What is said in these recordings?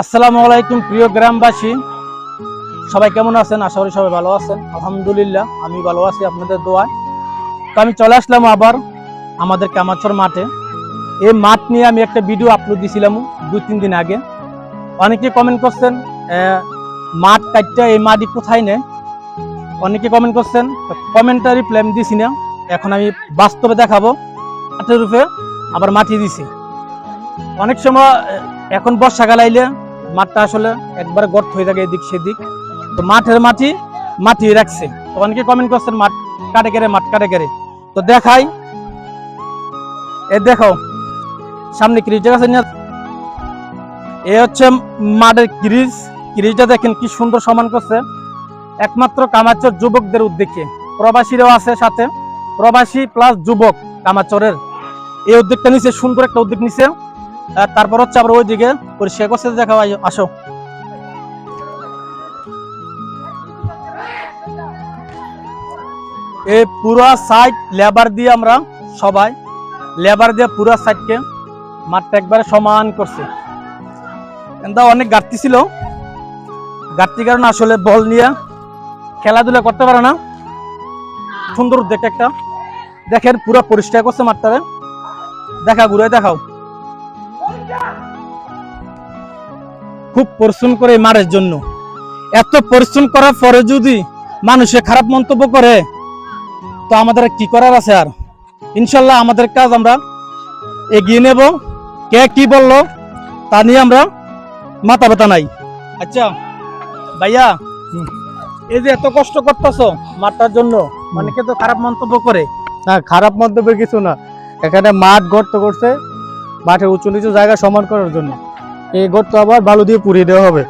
আসসালামু আলাইকুম, প্রিয় গ্রামবাসী। সবাই কেমন আছেন? আশা করি সবাই ভালো আছেন। আলহামদুলিল্লাহ, আমি ভালো আছি আপনাদের দোয়ায়। তো আমি চলে আসলাম আবার আমাদের কামাচর মাঠে। এই মাঠ নিয়ে আমি একটা ভিডিও আপলোড দিয়েছিলাম দুই, তিন দিন আগে। অনেকে কমেন্ট করছেন মাঠ কাটতে এই মাটি কোথায় নেয়? অনেকে কমেন্ট করছেন কমেন্টারি প্ল্যান দিছি না। এখন আমি বাস্তবে দেখাবো। মাঠের রূপে আবার মাটি দিছি। অনেক সময় এখন বর্ষাকাল আইলে মাঠটা আসলে একবার গর্ত হয়ে থাকে এদিক সেদিক। তো মাঠের মাটি মাটি রাখছে। তো অনেকে কমেন্ট করছেন মাঠ কাটে কেড়ে, মাঠ কাটে কেড়ে। তো দেখাই। এ দেখো, সামনে ক্রিজ আছে এ হচ্ছে মাঠের ক্রিজ। ক্রিজটা দেখেন কি সুন্দর সমান করছে। একমাত্র কামাচর যুবকদের উদ্যোগে। প্রবাসীরাও আছে সাথে। প্রবাসী প্লাস যুবক কামাচরের এই উদ্যোগটা নিছে সুন্দর একটা উদ্যোগ নিছে। তারপর হচ্ছে আবার ওইদিকে পরিষ্কার করছে দেখা ভাই আসো। এই পুরো সাইড লেবার দিয়ে আমরা সবাই লেবার দিয়ে পুরো সাইডকে মাঠটা একবারে সমান করছে। কিন্তু অনেক ঘাটতি ছিল। ঘাটতি কারণে আসলে বল নিয়ে খেলাধুলা করতে পারে না। সুন্দর উদ্যোগ একটা। দেখেন পুরো পরিষ্কার করছে মাঠটারে। দেখা, ঘুরে দেখাও। খুব পরিশ্রম করে এই মারের জন্য। এত পরিশ্রম করার পরে যদি মানুষে খারাপ মন্তব্য করে তো আমাদের কি করার আছে আর? ইনশাল্লাহ আমাদের কাজ আমরা এগিয়ে নেব। কে কি বলল তা নিয়ে আমরা মাথা ব্যথা নাই। আচ্ছা ভাইয়া এই যে এত কষ্ট করতেছো মাঠটার জন্য অনেকে তো খারাপ মন্তব্য করে? না খারাপ মন্তব্য কিছু না। এখানে মাঠ গর্ত করছে মাঠে উঁচু নিচু জায়গা সমান করার জন্য। এই গর্ত আবার বালু দিয়ে পুড়িয়ে দেওয়া হবে।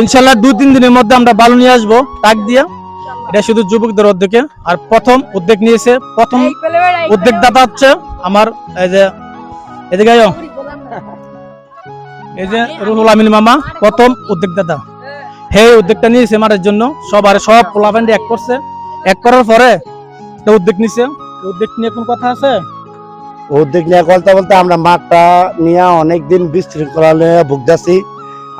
ইনশাল্লাহ দু তিন দিনের মধ্যে আমরা বালু নিয়ে আসব টাক দিয়ে। এটা শুধু যুবকদের উদ্যোগে। আর প্রথম উদ্যোগ নিয়েছে, প্রথম উদ্যোগদাতা হচ্ছে আমার এই যে এদিকে আয়ো। এই যে রুহুল আমিন মামা, প্রথম উদ্যোগ দাতা। হে, উদ্যোগটা নিয়েছে মারের জন্য। সবার সব পোলাফ্যান্ড এক করছে। এক করার পরে উদ্যোগ নিছে। উদ্যোগ নিয়ে কোন কথা আছে? উদ্যোগ নিয়ে বলতে বলতে আমরা মাঠটা নিয়ে অনেকদিন বিশৃঙ্খলা ভুগতেছি।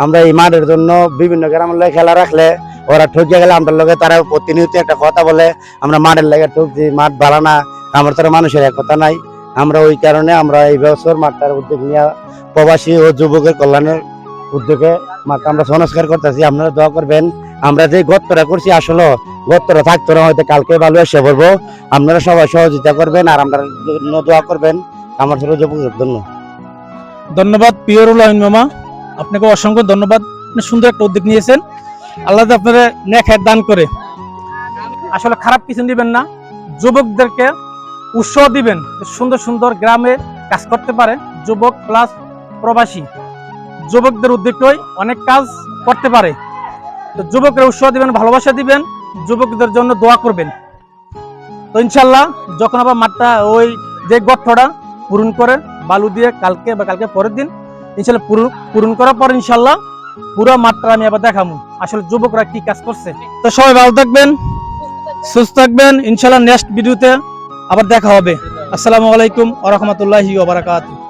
আমরা এই মাঠের জন্য বিভিন্ন গ্রামের লোক খেলা রাখলে, ওরা ঠকিয়ে গেলে আমরা লোকে তারা প্রতিনিয়ত একটা কথা বলে, আমরা মাঠের লেগে ঠকছি মাঠ ভালো না, আমার তারা মানুষের এক কথা নাই। আমরা ওই কারণে আমরা এই বছর মাঠটার উদ্যোগ নিয়ে প্রবাসী ও যুবকের কল্যাণের উদ্যোগে মাঠটা আমরা সংস্কার করতেছি। আপনারা দোয়া করবেন আমরা যে গর্তটা করছি, আসলে গর্তটা থাকতো না, হয়তো কালকে ভালো এসে পড়ব। আপনারা সবাই সহযোগিতা করবেন আর আমরা দোয়া করবেন। আমার ছোট জন্য ধন্যবাদ পিয়রুল আমিন মামা। আপনাকে অসংখ্য ধন্যবাদ। আপনি সুন্দর একটা উদ্যোগ নিয়েছেন। আল্লাহ যাতে আপনারা নেখায় দান করে। আসলে খারাপ কিছু দিবেন না। যুবকদেরকে উৎসাহ দিবেন সুন্দর সুন্দর গ্রামে কাজ করতে পারে। যুবক প্লাস প্রবাসী। যুবকদের উদ্যোগই অনেক কাজ করতে পারে। তো যুবকরা উৎসাহ দিবেন, ভালোবাসা দিবেন, যুবকদের জন্য দোয়া করবেন। তো ইনশাল্লাহ, যখন আবার মাঠটা ওই যে গর্তটা পূরণ করে, বালু দিয়ে কালকে বা কালকে পরের দিন, ইনশাল্লাহ পূরণ করার পর ইনশাল্লাহ পুরো মাঠটা আমি আবার দেখাবো আসলে যুবকরা কি কাজ করছে। তো সবাই ভালো থাকবেন, সুস্থ থাকবেন, ইনশাল্লাহ নেক্সট ভিডিওতে আবার দেখা হবে। আসসালামু আলাইকুম ওয়া রাহমাতুল্লাহি ওয়া বারাকাতুহু।